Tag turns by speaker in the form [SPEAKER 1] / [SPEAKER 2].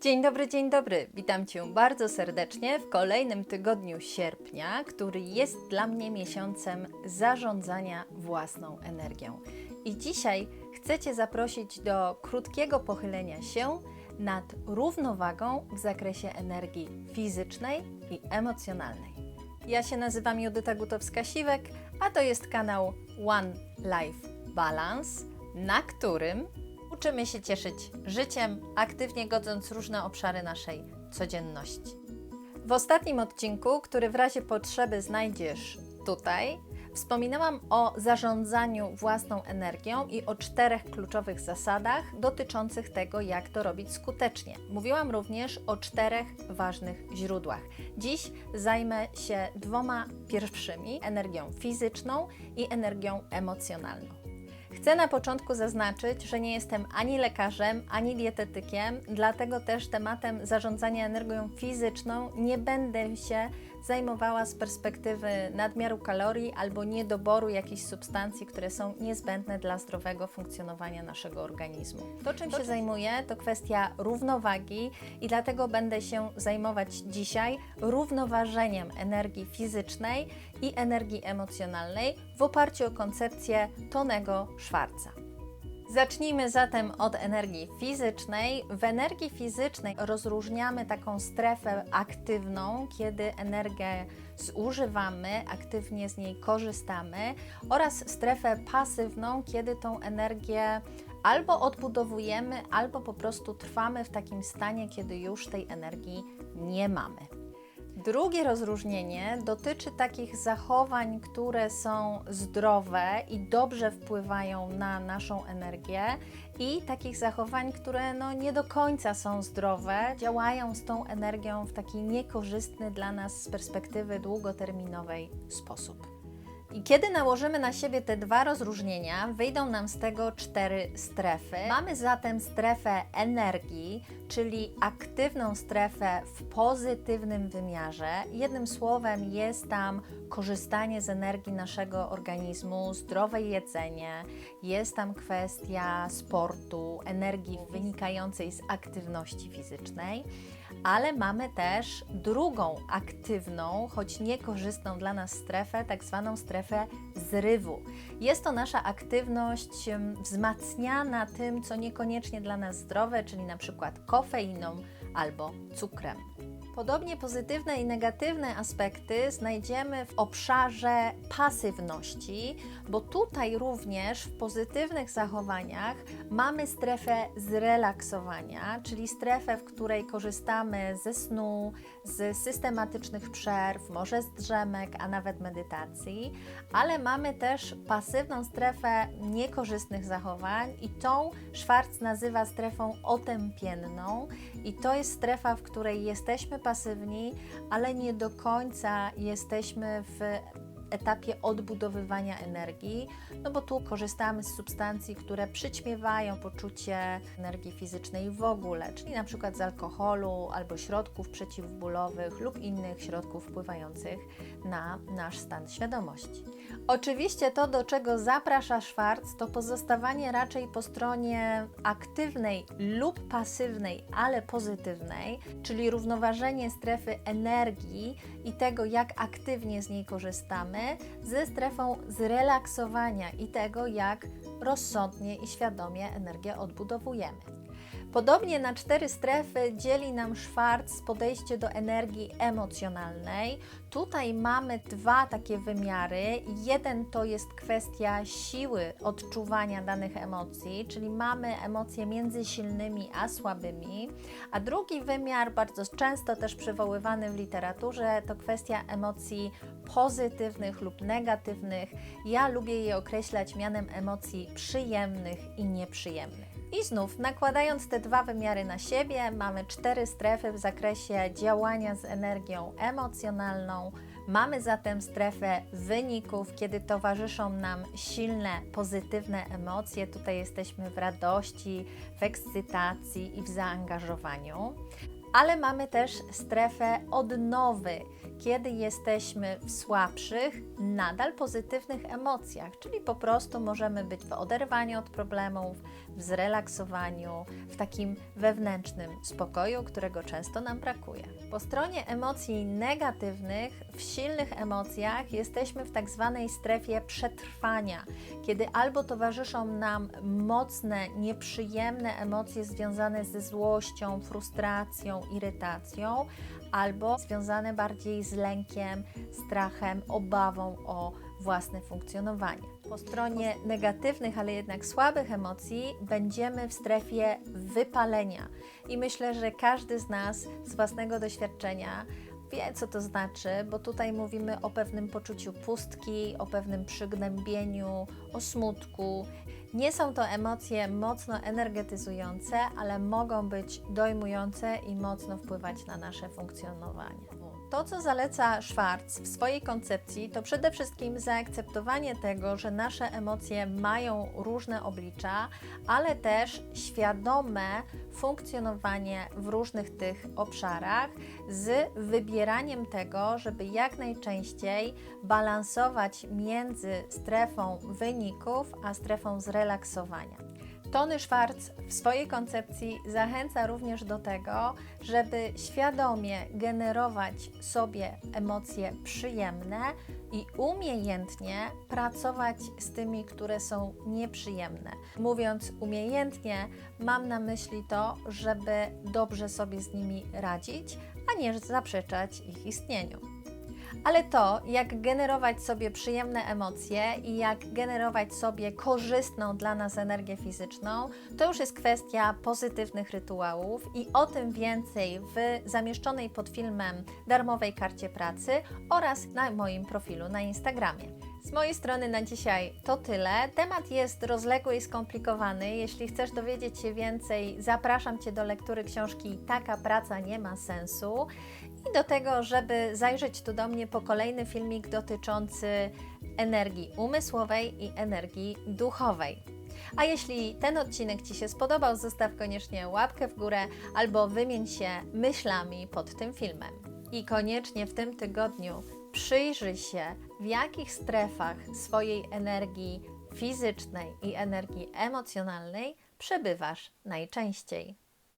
[SPEAKER 1] Dzień dobry, dzień dobry. Witam Cię bardzo serdecznie w kolejnym tygodniu sierpnia, który jest dla mnie miesiącem zarządzania własną energią. I dzisiaj chcę Cię zaprosić do krótkiego pochylenia się nad równowagą w zakresie energii fizycznej i emocjonalnej. Ja się nazywam Judyta Gutowska-Siwek, a to jest kanał One Life Balance, na którym uczymy się cieszyć życiem, aktywnie godząc różne obszary naszej codzienności. W ostatnim odcinku, który w razie potrzeby znajdziesz tutaj, wspominałam o zarządzaniu własną energią i o czterech kluczowych zasadach dotyczących tego, jak to robić skutecznie. Mówiłam również o czterech ważnych źródłach. Dziś zajmę się dwoma pierwszymi: energią fizyczną i energią emocjonalną. Chcę na początku zaznaczyć, że nie jestem ani lekarzem, ani dietetykiem, dlatego też tematem zarządzania energią fizyczną nie będę się zajmowała z perspektywy nadmiaru kalorii albo niedoboru jakichś substancji, które są niezbędne dla zdrowego funkcjonowania naszego organizmu. To, czym się zajmuję, to kwestia równowagi i dlatego będę się zajmować dzisiaj równoważeniem energii fizycznej i energii emocjonalnej w oparciu o koncepcję Tonego Schwarza. Zacznijmy zatem od energii fizycznej. W energii fizycznej rozróżniamy taką strefę aktywną, kiedy energię zużywamy, aktywnie z niej korzystamy, oraz strefę pasywną, kiedy tą energię albo odbudowujemy, albo po prostu trwamy w takim stanie, kiedy już tej energii nie mamy. Drugie rozróżnienie dotyczy takich zachowań, które są zdrowe i dobrze wpływają na naszą energię, i takich zachowań, które no nie do końca są zdrowe, działają z tą energią w taki niekorzystny dla nas z perspektywy długoterminowej sposób. I kiedy nałożymy na siebie te dwa rozróżnienia, wyjdą nam z tego cztery strefy. Mamy zatem strefę energii, czyli aktywną strefę w pozytywnym wymiarze. Jednym słowem jest tam korzystanie z energii naszego organizmu, zdrowe jedzenie, jest tam kwestia sportu, energii wynikającej z aktywności fizycznej ale mamy też drugą aktywną, choć niekorzystną dla nas strefę, tak zwaną strefę zrywu. Jest to nasza aktywność wzmacniana tym, co niekoniecznie dla nas zdrowe, czyli na przykład kofeiną albo cukrem. Podobnie pozytywne i negatywne aspekty znajdziemy w obszarze pasywności, bo tutaj również w pozytywnych zachowaniach mamy strefę zrelaksowania, czyli strefę, w której korzystamy ze snu, z systematycznych przerw, może z drzemek, a nawet medytacji, ale mamy też pasywną strefę niekorzystnych zachowań i tą Schwarz nazywa strefą otępienną i to jest strefa, w której jesteśmy pasywni, ale nie do końca jesteśmy w etapie odbudowywania energii, no bo tu korzystamy z substancji, które przyćmiewają poczucie energii fizycznej w ogóle, czyli na przykład z alkoholu albo środków przeciwbólowych lub innych środków wpływających na nasz stan świadomości. Oczywiście to, do czego zaprasza Schwarz, to pozostawanie raczej po stronie aktywnej lub pasywnej, ale pozytywnej, czyli równoważenie strefy energii i tego, jak aktywnie z niej korzystamy, ze strefą zrelaksowania i tego, jak rozsądnie i świadomie energię odbudowujemy. Podobnie na cztery strefy dzieli nam Schwarz podejście do energii emocjonalnej. Tutaj mamy dwa takie wymiary. Jeden to jest kwestia siły odczuwania danych emocji, czyli mamy emocje między silnymi a słabymi, a drugi wymiar, bardzo często też przywoływany w literaturze, to kwestia emocji pozytywnych lub negatywnych. Ja lubię je określać mianem emocji przyjemnych i nieprzyjemnych. I znów, nakładając te dwa wymiary na siebie, mamy cztery strefy w zakresie działania z energią emocjonalną. Mamy zatem strefę wyników, kiedy towarzyszą nam silne, pozytywne emocje. Tutaj jesteśmy w radości, w ekscytacji i w zaangażowaniu. Ale mamy też strefę odnowy, kiedy jesteśmy w słabszych, nadal pozytywnych emocjach, czyli po prostu możemy być w oderwaniu od problemów, w zrelaksowaniu, w takim wewnętrznym spokoju, którego często nam brakuje. Po stronie emocji negatywnych, w silnych emocjach jesteśmy w tak zwanej strefie przetrwania, kiedy albo towarzyszą nam mocne, nieprzyjemne emocje związane ze złością, frustracją, irytacją, albo związane bardziej z lękiem, strachem, obawą o własne funkcjonowanie. Po stronie negatywnych, ale jednak słabych emocji będziemy w strefie wypalenia. I myślę, że każdy z nas z własnego doświadczenia wie, co to znaczy, bo tutaj mówimy o pewnym poczuciu pustki, o pewnym przygnębieniu, o smutku. Nie są to emocje mocno energetyzujące, ale mogą być dojmujące i mocno wpływać na nasze funkcjonowanie. To, co zaleca Schwartz w swojej koncepcji, to przede wszystkim zaakceptowanie tego, że nasze emocje mają różne oblicza, ale też świadome funkcjonowanie w różnych tych obszarach z wybieraniem tego, żeby jak najczęściej balansować między strefą wyników a strefą zrelaksowania. Tony Schwartz w swojej koncepcji zachęca również do tego, żeby świadomie generować sobie emocje przyjemne i umiejętnie pracować z tymi, które są nieprzyjemne. Mówiąc umiejętnie, mam na myśli to, żeby dobrze sobie z nimi radzić, a nie zaprzeczać ich istnieniu. Ale to, jak generować sobie przyjemne emocje i jak generować sobie korzystną dla nas energię fizyczną, to już jest kwestia pozytywnych rytuałów i o tym więcej w zamieszczonej pod filmem darmowej karcie pracy oraz na moim profilu na Instagramie. Z mojej strony na dzisiaj to tyle. Temat jest rozległy i skomplikowany. Jeśli chcesz dowiedzieć się więcej, zapraszam Cię do lektury książki Taka praca nie ma sensu i do tego, żeby zajrzeć tu do mnie po kolejny filmik dotyczący energii umysłowej i energii duchowej. A jeśli ten odcinek Ci się spodobał, zostaw koniecznie łapkę w górę albo wymień się myślami pod tym filmem. I koniecznie w tym tygodniu przyjrzyj się, w jakich strefach swojej energii fizycznej i energii emocjonalnej przebywasz najczęściej.